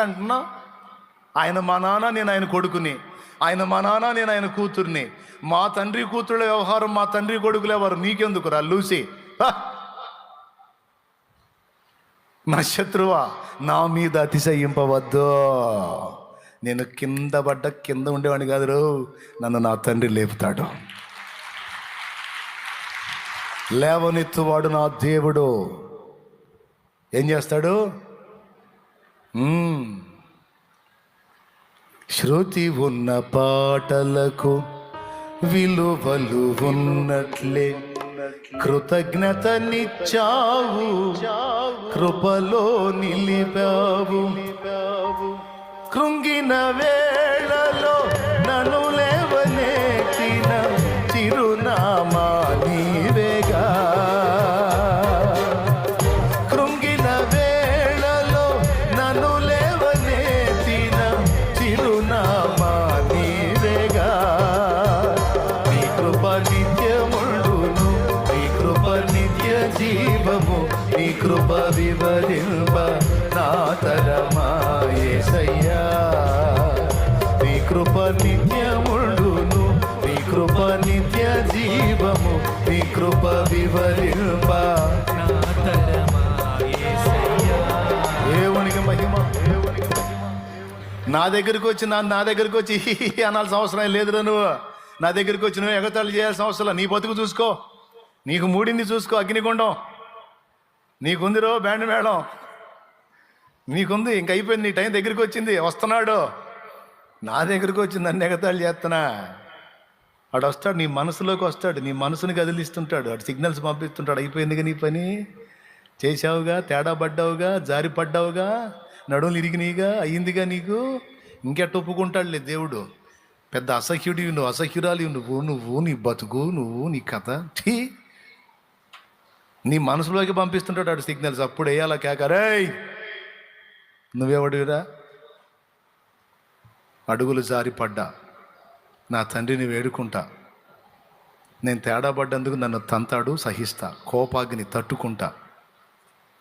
అంటున్నావు? ఆయన మా నాన్న నేను ఆయన కొడుకుని. ఆయన మా నాన్న నేను ఆయన కూతుర్ని. మా తండ్రి కూతుళ్ళ వ్యవహారం మా తండ్రి కొడుకులేవారు ఎవరు? నీకెందుకు రా లూసి నా శత్రువా నా మీద అతిశయింపవద్దు. నేను కింద పడ్డ కింద ఉండేవాడిని కాదు రో నన్ను నా తండ్రి లేపుతాడు. లేవనెత్తువాడు నా దేవుడు. ఏం చేస్తాడు? శృతి ఉన్న పాటలకు విలువలు ఉన్నట్లే. కృతజ్ఞత నిచ్చావు కృపలో నిలిపావు. కృంగిన జీవము నీ కృప వివరింప నా తరమా నీ కృప నిత్యముండును నీ కృప నిత్య జీవము నీ కృప వివరింప దేవునికి మహిమ దేవునికి నా దగ్గరికి వచ్చి నా నా దగ్గరికి వచ్చి అనాల్సిన అవసరం లేదురా నువ్వు. నా దగ్గరికి వచ్చి నువ్వు ఎగతాళి చేయాల్సిన అవసరం నీ బతుకు చూసుకో. నీకు మూడింది చూసుకో అగ్నిగుండం. నీకుందిరో బ్యాండ్ మేడం నీకుంది ఇంక అయిపోయింది నీ టైం దగ్గరికి వచ్చింది వస్తున్నాడు. నా దగ్గరికి వచ్చింది అన్ని ఎగతాళి చేస్తున్నా. వాడు వస్తాడు నీ మనసులోకి వస్తాడు నీ మనసుని కదిలిస్తుంటాడు. వాడు సిగ్నల్స్ పంపిస్తుంటాడు అయిపోయిందిగా నీ పని? చేశావుగా తేడా పడ్డావుగా జారి పడ్డావుగా నడుములు ఇరిగినాయిగా అయ్యిందిగా నీకు? ఇంకెట్ట ఒప్పుకుంటాడులే దేవుడు. పెద్ద అసహ్యుడివి నువ్వు అసహ్యురాలి నువ్వు నువ్వు నీ బతుకు నువ్వు నీ కథ. ఠీ నీ మనసులోకి పంపిస్తుంటాడు అటు సిగ్నల్స్. అప్పుడు వేయాలా కేకరేయ్ నువ్వేవడురా అడుగులు జారి పడ్డా. నా తండ్రిని వేడుకుంటా. నేను తేడా పడ్డందుకు నన్ను తంతాడు సహిస్తా. కోపాగ్ని తట్టుకుంటా.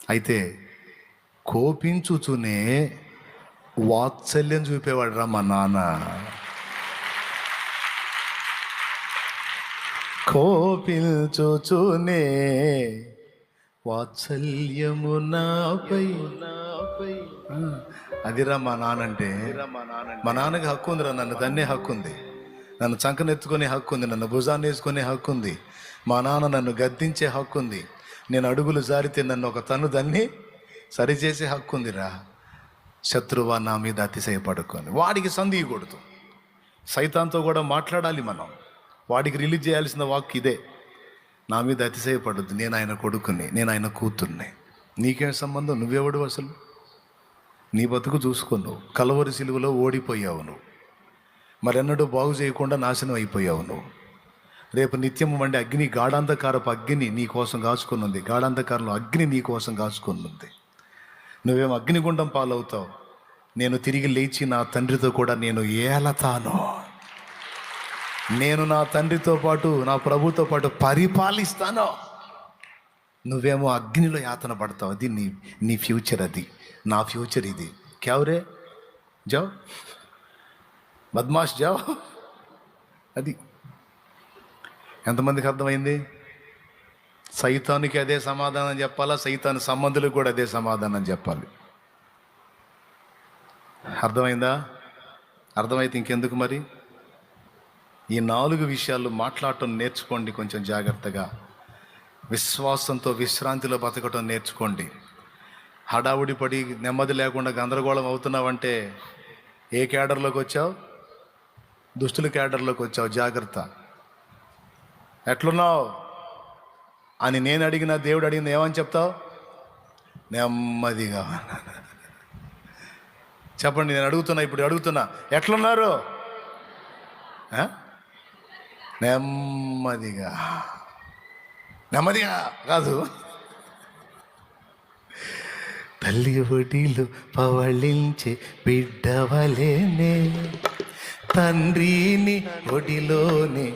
అయితే కోపించుచునే వాత్సల్యం చూపేవాడు రా మా నాన్న. కోపించుచునే వాత్సల్యము నాపై. నాపై అదిరా మా నానంటే మా నాన్నకి హక్కు ఉందిరా నన్ను దన్నే హక్కు ఉంది. నన్ను చంకనెత్తుకునే హక్కు ఉంది నన్ను భుజాన్ని వేసుకునే హక్కు ఉంది. మా నాన్న నన్ను గద్దించే హక్కు ఉంది. నేను అడుగులు జారితే నన్ను ఒక తను దాన్ని సరిచేసే హక్కు ఉందిరా. శత్రువా నా మీద అతిశయపడుకొని. వాడికి సందియకూడదు సైతాంతో కూడా మాట్లాడాలి మనం. వాడికి రిలీజ్ చేయాల్సిన వాక్ ఇదే. నా మీద అతిశయపడద్దు. నేను ఆయన కొడుకుని నేను ఆయన కూతుర్ని. నీకేం సంబంధం? నువ్వెవడు అసలు? నీ బతుకు చూసుకున్నావు కలవరి సిలువలో ఓడిపోయావు నువ్వు. మరెన్నడూ బాగు చేయకుండా నాశనం అయిపోయావు నువ్వు. రేపు నిత్యం వండి అగ్ని గాఢాంధకారపు అగ్ని నీ కోసం కాచుకున్నది గాఢాంధకారంలో అగ్ని నీ కోసం కాచుకున్నది నువ్వేం అగ్నిగుండం పాలవుతావు? నేను తిరిగి లేచి నా తండ్రితో కూడా నేను ఏలతాను. నేను నా తండ్రితో పాటు నా ప్రభుతో పాటు పరిపాలిస్తాను. నువ్వేమో అగ్నిలో యాతన పడతావు. అది నీ నీ ఫ్యూచర్ అది. నా ఫ్యూచర్ ఇది. క్యావరే జావ్? బద్మాష్ జావ్? అది. ఎంతమందికి అర్థమైంది? సైతానికి అదే సమాధానం చెప్పాలా? సైతాన్ సంబంధులకు కూడా అదే సమాధానం చెప్పాలి. అర్థమైందా? అర్థమైతే ఇంకెందుకు మరి? ఈ నాలుగు విషయాలు మాట్లాడటం నేర్చుకోండి కొంచెం జాగ్రత్తగా. విశ్వాసంతో విశ్రాంతిలో బతకటం నేర్చుకోండి. హడావుడి పడి నెమ్మది లేకుండా గందరగోళం అవుతున్నావంటే ఏ క్యాడర్లోకి వచ్చావు? దుస్తుల క్యాడర్లోకి వచ్చావు? జాగ్రత్త. ఎట్లున్నావు? అని నేను అడిగిన దేవుడు అడిగింది ఏమని చెప్తావు? నెమ్మదిగా. చెప్పండి నేను అడుగుతున్నా ఇప్పుడు అడుగుతున్నా. ఎట్లున్నారు? నెమ్మదిగా. నెమ్మదిగా కాదు. తల్లి ఒడిలు పవళించే బిడ్డవలేనే. తండ్రిని ఒడిలోనే.